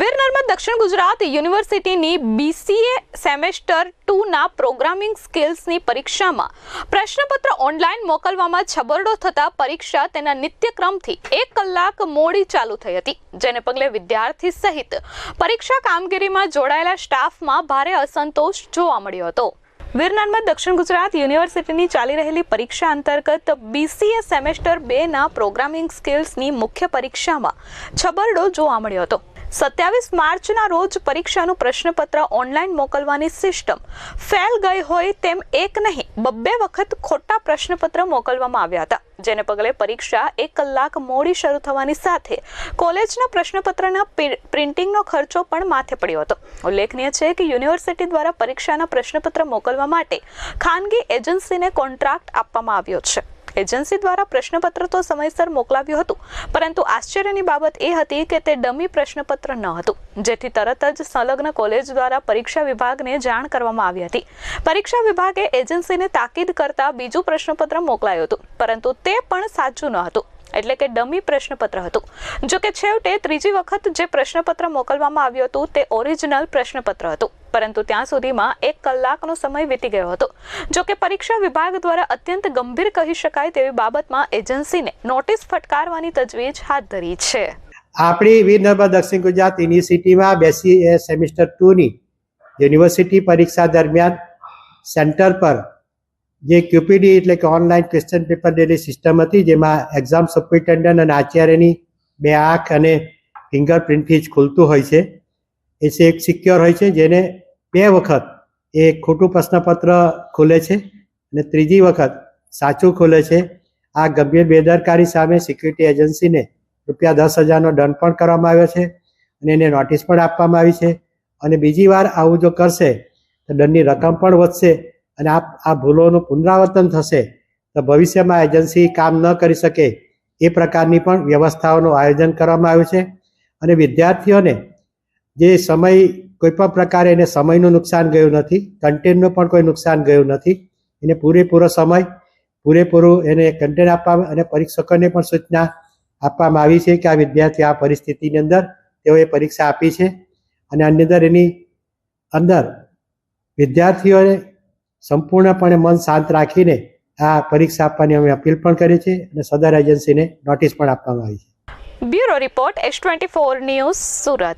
વીર દક્ષિણ ગુજરાત યુનિવર્સિટીની BCA semester ટુના પ્રોગ્રામિંગ સ્કિલ્સની પરીક્ષામાં પ્રશ્નપત્ર ઓનલાઈન મોકલવામાં છબરડો થતાં પરીક્ષા તેના નિત્યક્રમથી એક કલાક મોડી ચાલુ થઈ હતી, જેને પગલે વિદ્યાર્થી સહિત પરીક્ષા કામગીરીમાં જોડાયેલા સ્ટાફમાં ભારે અસંતોષ જોવા મળ્યો હતો. વીર દક્ષિણ ગુજરાત યુનિવર્સિટીની ચાલી રહેલી પરીક્ષા અંતર્ગત બીસીએ સેમેસ્ટર બેના પ્રોગ્રામિંગ સ્કિલ્સની મુખ્ય પરીક્ષામાં છબરડો જોવા મળ્યો હતો. સત્યાવીસ માર્ચના રોજ પરીક્ષાનું પ્રશ્નપત્ર ઓનલાઈન મોકલવાની સિસ્ટમ. ફેલ ગઈ હોય તેમ એક નહીં, બબ્બે વખત ખોટા પ્રશ્નપત્ર મોકલવામાં આવ્યા હતા, જેને પગલે પરીક્ષા એક કલાક મોડી શરૂ થવાની સાથે કોલેજના પ્રશ્નપત્રના પ્રિન્ટિંગનો ખર્ચો પણ માથે પડ્યો હતો. ઉલ્લેખનીય છે કે યુનિવર્સિટી દ્વારા પરીક્ષાના પ્રશ્નપત્ર મોકલવા માટે ખાનગી એજન્સીને કોન્ટ્રાક્ટ આપવામાં આવ્યો છે. એજન્સી દ્વારા પ્રશ્નપત્ર તો સમયસર મોકલાવ્યું હતું, પરંતુ આશ્ચર્યની બાબત એ હતી કે તે ડમી પ્રશ્નપત્ર ન હતું, જેથી તરત જ સંલગ્ન કોલેજ દ્વારા પરીક્ષા વિભાગને જાણ કરવામાં આવી હતી. પરીક્ષા વિભાગે એજન્સીને તાકીદ કરતા બીજું પ્રશ્નપત્ર મોકલાયું હતું, પરંતુ તે પણ સાચું ન હતું, એટલે કે ડમી પ્રશ્નપત્ર હતું. જો કે છેવટે ત્રીજી વખત જે પ્રશ્નપત્ર મોકલવામાં આવ્યું હતું, તે ઓરિજિનલ પ્રશ્નપત્ર હતું. પરંતુ ત્યાં સુધીમાં એક કલાકનો સમય વીતી ગયો હતો. જો કે પરીક્ષા વિભાગ દ્વારા અત્યંત ગંભીર કહી શકાય તેવી બાબતમાં એજન્સીને નોટિસ ફટકારવાની તજવીજ હાથ ધરી છે. આપણી વીર નર્મદ દક્ષિણ ગુજરાત યુનિવર્સિટીમાં બેસી એ સેમિસ્ટર ટુની યુનિવર્સિટી પરીક્ષા દરમિયાન સેન્ટર પર જે ક્યુપીડી એટલે કે online question paper daily system હતી, જેમાં એક્ઝામ સુપ્રિન્ટેન્ડન્ટ અને આચાર્યની બે આંખ અને ફિંગરપ્રિન્ટથી જ ખુલતું હોય છે. એ એક સિક્યોર હોય છે, જેને બે વખત એ ખોટું પ્રશ્નપત્ર ખુલે છે અને ત્રીજી વખત સાચું ખુલે છે. આ ગંભીર બેદરકારી સામે સિક્યુરિટી એજન્સીને રૂપિયા દસ હજારનો દંડ પણ કરવામાં આવ્યો છે અને એને નોટિસ પણ આપવામાં આવી છે. અને બીજી વાર આવું જો કરશે, તો દંડની રકમ પણ વધશે અને આ આ ભૂલોનું પુનરાવર્તન થશે. તો ભવિષ્યમાં એજન્સી કામ ન કરી શકે એ પ્રકારની પણ વ્યવસ્થાઓનું આયોજન કરવામાં આવ્યું છે. અને વિદ્યાર્થીઓને જે સમય કોઈ પણ પ્રકારે એને સમયનું નુકસાન ગયું નથી કન્ટેન્ટનું પણ કોઈ નુકસાન ગયું નથી. એને પૂરેપૂરો સમય, પૂરેપૂરું એને કન્ટેન્ટ આપવામાં અને પરીક્ષકોને પણ સૂચના આપવામાં આવી છે કે આ વિદ્યાર્થી આ પરિસ્થિતિની અંદર તેઓએ પરીક્ષા આપી છે. અને આની અંદર એની અંદર વિદ્યાર્થીઓને સંપૂર્ણપણે મન શાંત રાખીને આ પરીક્ષા આપવાની અમે અપીલ પણ કરી છે અને સદર એજન્સીને નોટિસ પણ આપવામાં આવી છે. Bureau report S twenty four news Surat.